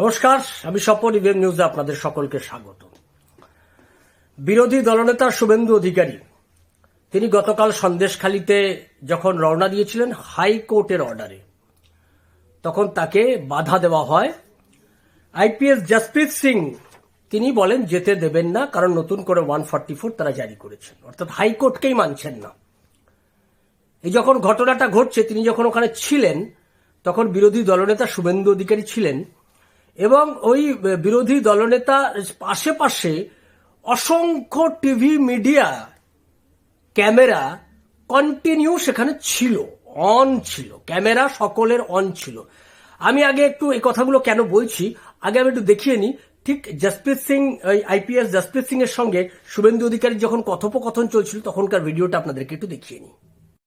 নমস্কার, আমি স্বপন ইভিএম নিউজে আপনাদের সকলকে স্বাগত। বিরোধী দলনেতা শুভেন্দু অধিকারী, তিনি গতকাল সন্দেশখালিতে যখন রওনা দিয়েছিলেন হাইকোর্টের অর্ডারে, তখন তাকে বাধা দেওয়া হয়। আইপিএস জসপ্রীত সিং, তিনি বলেন, যেতে দেবেন না, কারণ নতুন করে ওয়ান ফর্টি ফোর তারা জারি করেছেন। অর্থাৎ হাইকোর্টকেই মানছেন না। এই যখন ঘটনাটা ঘটছে, তিনি যখন ওখানে ছিলেন, তখন বিরোধী দলনেতা শুভেন্দু অধিকারী ছিলেন। এবং ওই বিরোধী দলনেতা পাশে পাশে অসংখ্য টিভি মিডিয়া ক্যামেরা কন্টিনিউ সেখানে ছিল অন ছিল, ক্যামেরা সকলের অন ছিল। আমি আগে একটু এই কথাগুলো কেন বলছি, আগে আমি একটু দেখিয়ে নিই। ঠিক জসপ্রীত সিং আইপিএস জসপ্রীত সিং এর সঙ্গে শুভেন্দু অধিকারী যখন কথোপকথন চলছিল, তখনকার ভিডিওটা আপনাদেরকে একটু দেখিয়ে নিই।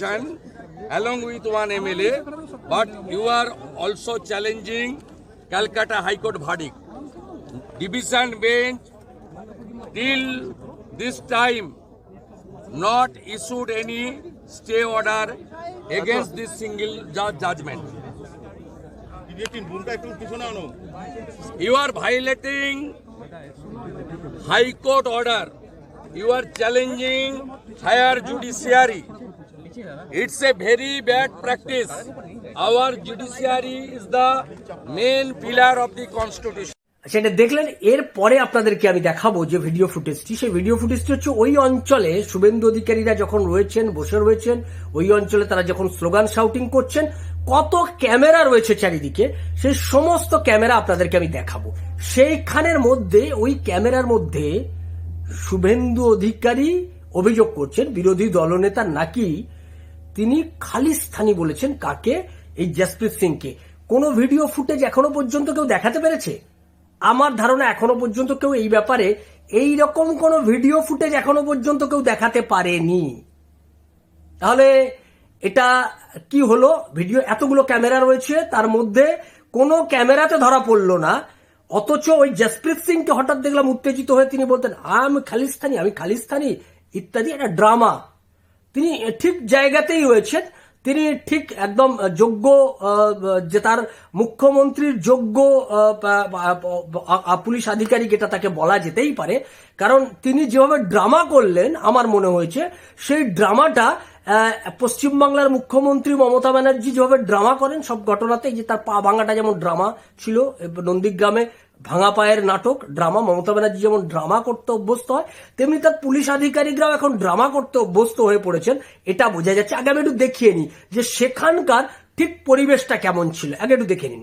along with one mla but you are also challenging calcutta high court verdict division bench till this time not issued any stay order against this single judge judgment You are violating High Court order. You are challenging higher judiciary. It's a very bad practice. Our judiciary is the main pillar of the constitution. সেটা দেখলেন এর পরে আপনাদেরকে আমি দেখাবো যে video ফুটেজটি সেই video ফুটেজটি হচ্ছে ওই অঞ্চলে শুভেন্দু অধিকারীরা যখন রয়েছেন, বসে রয়েছেন, ওই অঞ্চলে তারা যখন স্লোগান শাউটিং করছেন, কত ক্যামেরা রয়েছে চারিদিকে সেই সমস্ত ক্যামেরা আপনাদেরকে আমি দেখাবো সেইখানের মধ্যে, ওই ক্যামেরার মধ্যে শুভেন্দু অধিকারী অভিযোগ করছেন, বিরোধী দলনেতা নাকি তিনি খালিস্তানি বলেছেন কাকে? এই জসপ্রীত সিংকে। কোনো ভিডিও ফুটেজ এখনও পর্যন্ত কেউ দেখাতে পেরেছে? আমার ধারণা এখনও পর্যন্ত কেউ এই ব্যাপারে এই রকম কোনো ভিডিও ফুটেজ এখনও পর্যন্ত কেউ দেখাতে পারেনি। তাহলে এটা কি হলো? ভিডিও এতগুলো ক্যামেরা রয়েছে, তার মধ্যে কোনো ক্যামেরাতে ধরা পড়ল না। অথচ ওই জসপ্রীত সিংকে হঠাৎ দেখলাম উত্তেজিত হয়ে তিনি বলতেন আমি খালিস্তানি আমি খালিস্তানি, ইত্যাদি, একটা ড্রামা। তিনি ঠিক জায়গাতেই রয়েছেন। তিনি ঠিক একদম যোগ্য যে তার মুখ্যমন্ত্রীর যোগ্য পুলিশ আধিকারিক এটা তাকে বলা যেতেই পারে। কারণ তিনি যেভাবে ড্রামা করলেন, আমার মনে হয়েছে, সেই ড্রামাটা পশ্চিমবাংলার মুখ্যমন্ত্রী মমতা ব্যানার্জি যেভাবে ড্রামা করেন, সব ঘটনাতে যে তার পা ভাঙাটা যেমন ড্রামা ছিল নন্দীগ্রামে ভাঙা পায়ের নাটক, ড্রামা, মমতা ব্যানার্জি যেমন ড্রামা করতে অভ্যস্ত হয়, তেমনি তার পুলিশ আধিকারিকরাও এখন ড্রামা করতে অভ্যস্ত হয়ে পড়েছেন। এটা বোঝা যাচ্ছে। আগে আমি একটু দেখিয়ে নিই যে সেখানকার ঠিক পরিবেশটা কেমন ছিল। আগে একটু দেখে নিন।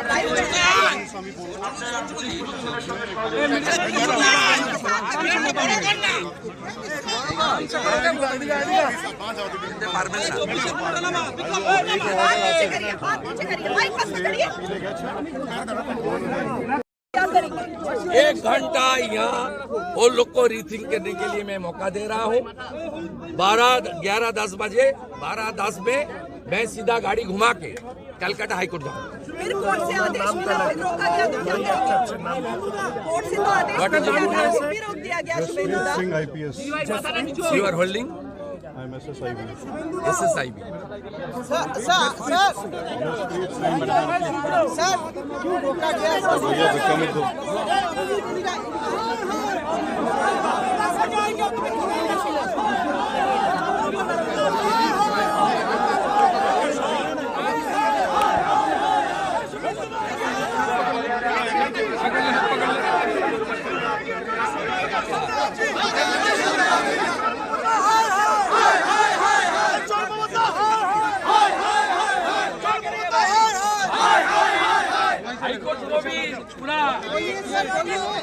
एक घंटा यहाँ वो लोग को रीथिंक करने के लिए मैं मौका दे रहा हूँ। बारह, ग्यारह, दस बजे, बारह, दस में मैं सीधा गाड़ी घुमा के कलकत्ता हाईकोर्ट जाओ। यू आर होल्डिंग क्यों रोका गया?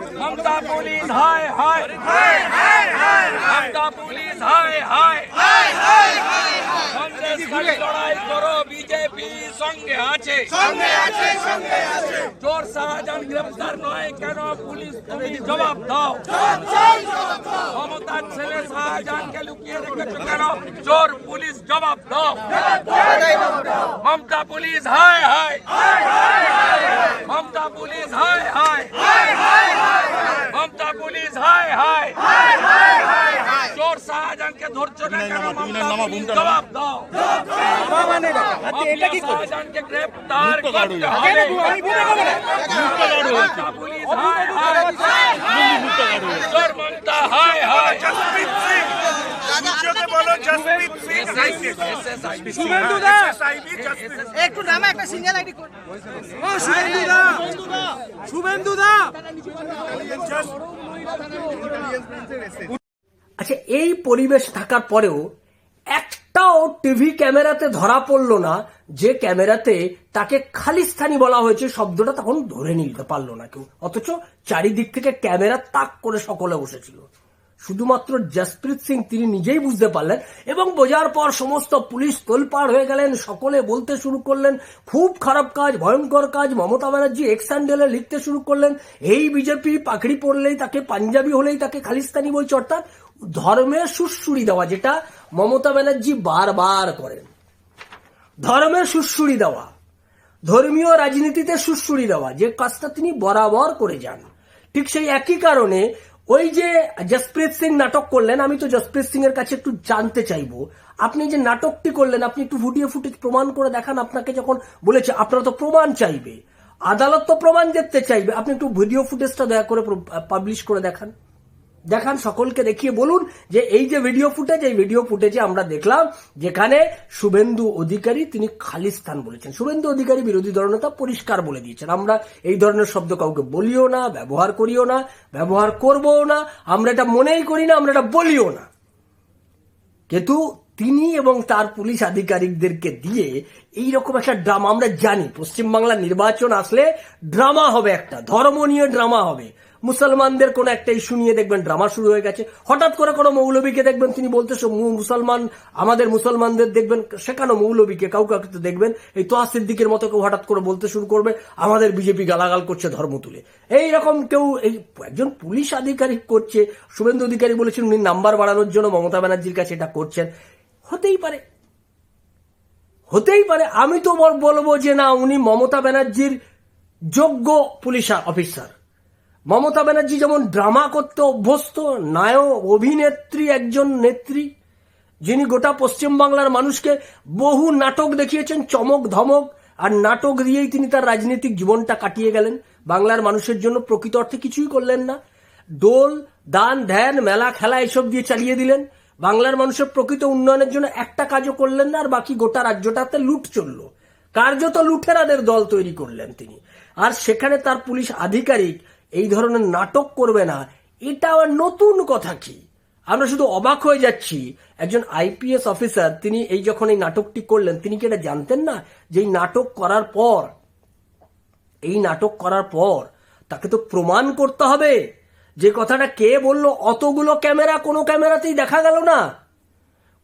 Mamta police, hi, hi, hi, hi, hi. Mamta police, hi, hi, hi, hi, hi. Congress খালি লড়াই করো বিজেপি সঙ্গে আছে সঙ্গে আছে সঙ্গে আছে চোর শাহজাহান গ্রেফতার নয় কেন পুলিশ তুমি জবাব দাও মমতার ছেলে শাহজাহানকে লুকিয়ে রেখেছো কেন চোর পুলিশ জবাব দাও মমতা পুলিশ হায় হায় মমতা পুলিশ হায় হায় মমতা পুলিশ হায় হায় চোর শাহজাহানকে ধরছো না কেন মমতা পুলিশ জবাব দাও মাফিয়া শাহজাহানকে গ্রেফতার করতে হবে মমতা পুলিশ হায় হায় চোর মমতা হায় হায় একটু নামে একটা সিঙ্গেল আইডি কোড আচ্ছা এই পরিবেশ থাকার পরেও একটাও টিভি ক্যামেরাতে ধরা পড়ল না যে ক্যামেরাতে তাকে খালিস্তানি বলা হয়েছে শব্দটা তখন ধরে নিতে পারল না কেউ। অথচ চারিদিক থেকে ক্যামেরা তাক করে সকলে বসেছিল। শুধুমাত্র জসপ্রীত সিং তিনি নিজেই বুঝতে পারলেন এবং বোঝার পর সমস্ত পুলিশ তোলপাড় হয়ে গেলেন, সকলে বলতে শুরু করলেন, খুব খারাপ কাজ, ভয়ঙ্কর কাজ, মমতা ব্যানার্জি এক্স লিখতে শুরু করলেন, এই বিজেপি পাখড়ি পড়লেই তাকে পাঞ্জাবি হলেই তাকে খালিস্তানি বলছে, অর্থাৎ ধর্মের সুশ্রুড়ি দেওয়া, যেটা মমতা ব্যানার্জি বারবার করেন। ধর্মের সুশ্রুড়ি দেওয়া, ধর্মীয় রাজনীতিতে সুশ্রুড়ি দেওয়া, যে কাজটা তিনি বরাবর করে যান। ঠিক সেই একই কারণে ওই যে জসপ্রীত সিং নাটক করলেন, আমি তো জসপ্রীত সিং এর কাছে একটু জানতে চাইব। আপনি যে নাটকটি করলেন, আপনি একটু ফুটিয়ে ফুটিয়ে প্রমাণ করে দেখান, আপনাকে যখন বলেছে, আপনারা তো প্রমাণ চাইবে। আদালত তো প্রমাণ দেখতে চাইবে, আপনি একটু ভিডিও ফুটেজটা দয়া করে পাবলিশ করে দেখান। দেখান, সকলকে দেখিয়ে বলুন যে এই যে ভিডিও ফুটেজ এই ভিডিও ফুটেজে আমরা দেখলাম যেখানে শুভেন্দু অধিকারী তিনি খালিস্তান বলেছেন। শুভেন্দু অধিকারী বিরোধী দলনেতা পরিষ্কার বলে দিয়েছেন, আমরা এই ধরনের শব্দ কাউকে বলিও না, ব্যবহার করিও না, ব্যবহার করবও না, আমরা এটা মনেই করি না, আমরা এটা বলিও না। কিন্তু তিনি এবং তার পুলিশ আধিকারিকদেরকে দিয়ে এই রকম একটা ড্রামা, আমরা জানি, পশ্চিমবাংলার নির্বাচন আসলে ড্রামা হবে একটা ধর্ম নিয়ে ড্রামা হবে। মুসলমানদের কোন একটা ইস্যু নিয়ে দেখবেন ড্রামা শুরু হয়ে গেছে। হঠাৎ করে কোনো মৌলবীকে দেখবেন, তিনি বলতে শু- মুসলমান, আমাদের মুসলমানদের দেখবেন, সেখানে মৌলবীকে কাউকে কাউকে তো দেখবেন, এই তোয়া সিদ্দিকের মতো কেউ হঠাৎ করে বলতে শুরু করবে, আমাদের বিজেপি গালাগাল করছে ধর্ম তুলে। এই রকম কেউ, এই একজন পুলিশ আধিকারিক করছে, শুভেন্দু অধিকারী বলেছেন, উনি নাম্বার বাড়ানোর জন্য মমতা ব্যানার্জির কাছে এটা করছেন। হতেই পারে। হতেই পারে। আমি তো বলব যে না, উনি মমতা ব্যানার্জির যোগ্য পুলিশ অফিসার। মমতা ব্যানার্জি যেমন ড্রামা করতে অভ্যস্ত, নায়ক, অভিনেত্রী, একজন নেত্রী, যিনি গোটা পশ্চিমবাংলার মানুষকে বহু নাটক দেখিয়েছেন, চমক, ধমক, আর নাটক দিয়েই তিনি তার রাজনৈতিক জীবনটা কাটিয়ে গেলেন। বাংলার মানুষের জন্য প্রকৃত অর্থে কিছুই করলেন না। দোল, দান, ধ্যান, মেলা, খেলা এসব দিয়ে চালিয়ে দিলেন। বাংলার মানুষের প্রকৃত উন্নয়নের জন্য একটা কাজও করলেন না, আর বাকি গোটা রাজ্যটাতে লুট চলল। কার্যত লুঠেরাদের দল তৈরি করলেন তিনি। আর সেখানে তার পুলিশ আধিকারিক এই ধরনের নাটক করবে না। এটা আবার নতুন কথা কি? আমরা শুধু অবাক হয়ে যাচ্ছি। একজন আইপিএস অফিসার, তিনি এই যখন এই নাটকটি করলেন, তিনি কি এটা জানতেন না যে এই নাটক করার পর, এই নাটক করার পর তাকে তো প্রমাণ করতে হবে? যে কথাটা কে বলল, অতগুলো ক্যামেরা কোনো ক্যামেরাতেই দেখা গেল না।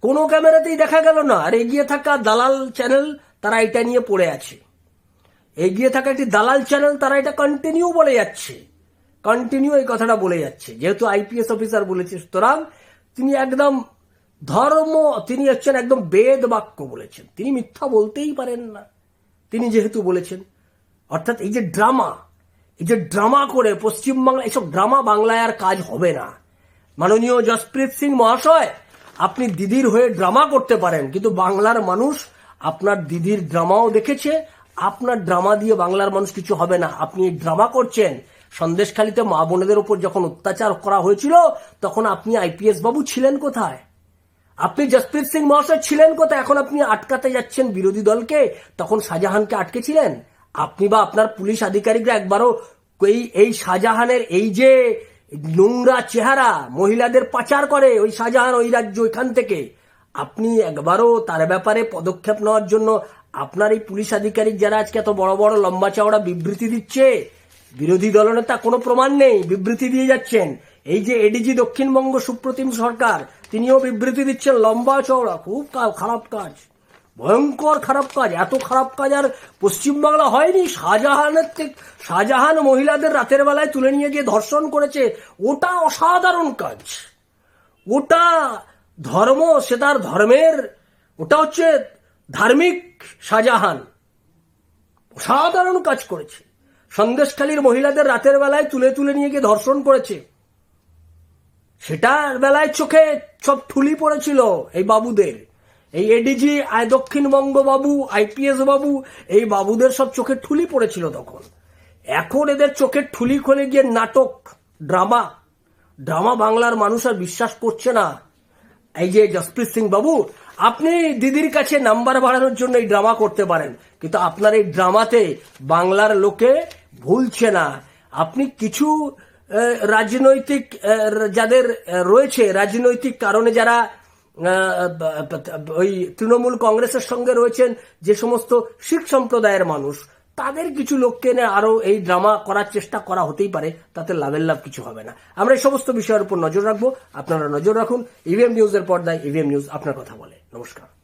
কোনো ক্যামেরাতেই দেখা গেল না। আর এগিয়ে থাকা দালাল চ্যানেল তারা এটা নিয়ে পড়ে আছে। এগিয়ে থাকা একটি দালাল চ্যানেল তারা এটা কন্টিনিউ বলে যাচ্ছে। কন্টিনিউ এই কথাটা বলে যাচ্ছে। যেহেতু আইপিএস অফিসার বলেছে, সুতরাং তিনি একদম ধর্ম, তিনি হচ্ছেন একদম বেদ বাক্য বলেছেন। তিনি মিথ্যা বলতেই পারেন না। তিনি যেহেতু বলেছেন, অর্থাৎ এই যে ড্রামা এই যে ড্রামা করে পশ্চিমবাংলা এসব ড্রামা বাংলায় আর কাজ হবে না। মাননীয় জসপ্রীত সিং মহাশয়, আপনি দিদির হয়ে ড্রামা করতে পারেন, কিন্তু বাংলার মানুষ আপনার দিদির ড্রামাও দেখেছে, আপনার ড্রামা দিয়ে বাংলার মানুষ কিছু হবে না। আপনি ড্রামা করছেন সন্দেশখালীতে মা বোনেদের উপর যখন অত্যাচার করা হয়েছিল, তখন আপনি আইপিএস বাবু ছিলেন কোথায়? আপনি জসপ্রীত সিং মহাশয় ছিলেন কোথায়? এখন আপনি আটকাতে যাচ্ছেন বিরোধী দলকে, তখন শাহজাহানকে আটকেছিলেন? আপনি বা আপনার পুলিশ আধিকারিকরা একবারও এই এই শাহজাহানের এই যে নোংরা চেহারা মহিলাদের পাচার করে ওই শাহজাহান ওই রাজ্য ওইখান থেকে, আপনি একবারও তার ব্যাপারে পদক্ষেপ নেওয়ার জন্য আপনার এই পুলিশ আধিকারিক যারা আজকে এত বড় বড় লম্বা চওড়া বিবৃতি দিচ্ছে বিরোধী দলনেতা কোনো প্রমাণ নেই, বিবৃতি দিয়ে যাচ্ছেন। এই যে এডিজি দক্ষিণবঙ্গ সুপ্রতিম সরকার, তিনিও বিবৃতি দিচ্ছেন, লম্বা চওড়া, খুব খারাপ কাজ। ভয়ঙ্কর খারাপ কাজ, এত খারাপ কাজ আর পশ্চিমবাংলা হয়নি। শাহজাহানের শাহজাহান মহিলাদের রাতের বেলায় তুলে নিয়ে গিয়ে ধর্ষণ করেছে। ওটা অসাধারণ কাজ। ওটা ধর্ম, সে তার ধর্মের, ওটা হচ্ছে ধার্মিক শাহজাহান। অসাধারণ কাজ করেছে। সন্দেশখালীর মহিলাদের রাতের বেলায় তুলে তুলে নিয়ে গিয়ে ধর্ষণ করেছে। সেটার বেলায় চোখে সব ঠুলি পড়েছিল এই বাবুদের। এই এডিজি আয় দক্ষিণবঙ্গ বাবু আইপিএস বাবু, এই বাবুদের সব চোখে ঠুলি পড়েছিল তখন। এখন এদের চোখের ঠুলি খুলে গিয়ে নাটক, ড্রামা। ড্রামা বাংলার মানুষ আর বিশ্বাস করছে না। এই যে জসপ্রীত সিং বাবু, আপনি দিদির কাছে নাম্বার বাড়ানোর জন্য এই ড্রামা করতে পারেন, কিন্তু আপনার এই ড্রামাতে বাংলার লোকে ভুলছে না। আপনি কিছু রাজনৈতিক যাদের রয়েছে, রাজনৈতিক কারণে যারা ওই তৃণমূল কংগ্রেসের সঙ্গে রয়েছেন, যে সমস্ত শিখ সম্প্রদায়ের মানুষ তাদের কিছু লোককে এনে আরও এই ড্রামা করার চেষ্টা করা হতেই পারে, তাতে লাভের লাভ কিছু হবে না। আমরা এই সমস্ত বিষয়ের উপর নজর রাখব। আপনারা নজর রাখুন। ইভিএম নিউজের পর্দায় ইভিএম নিউজ আপনার কথা বলে। নমস্কার।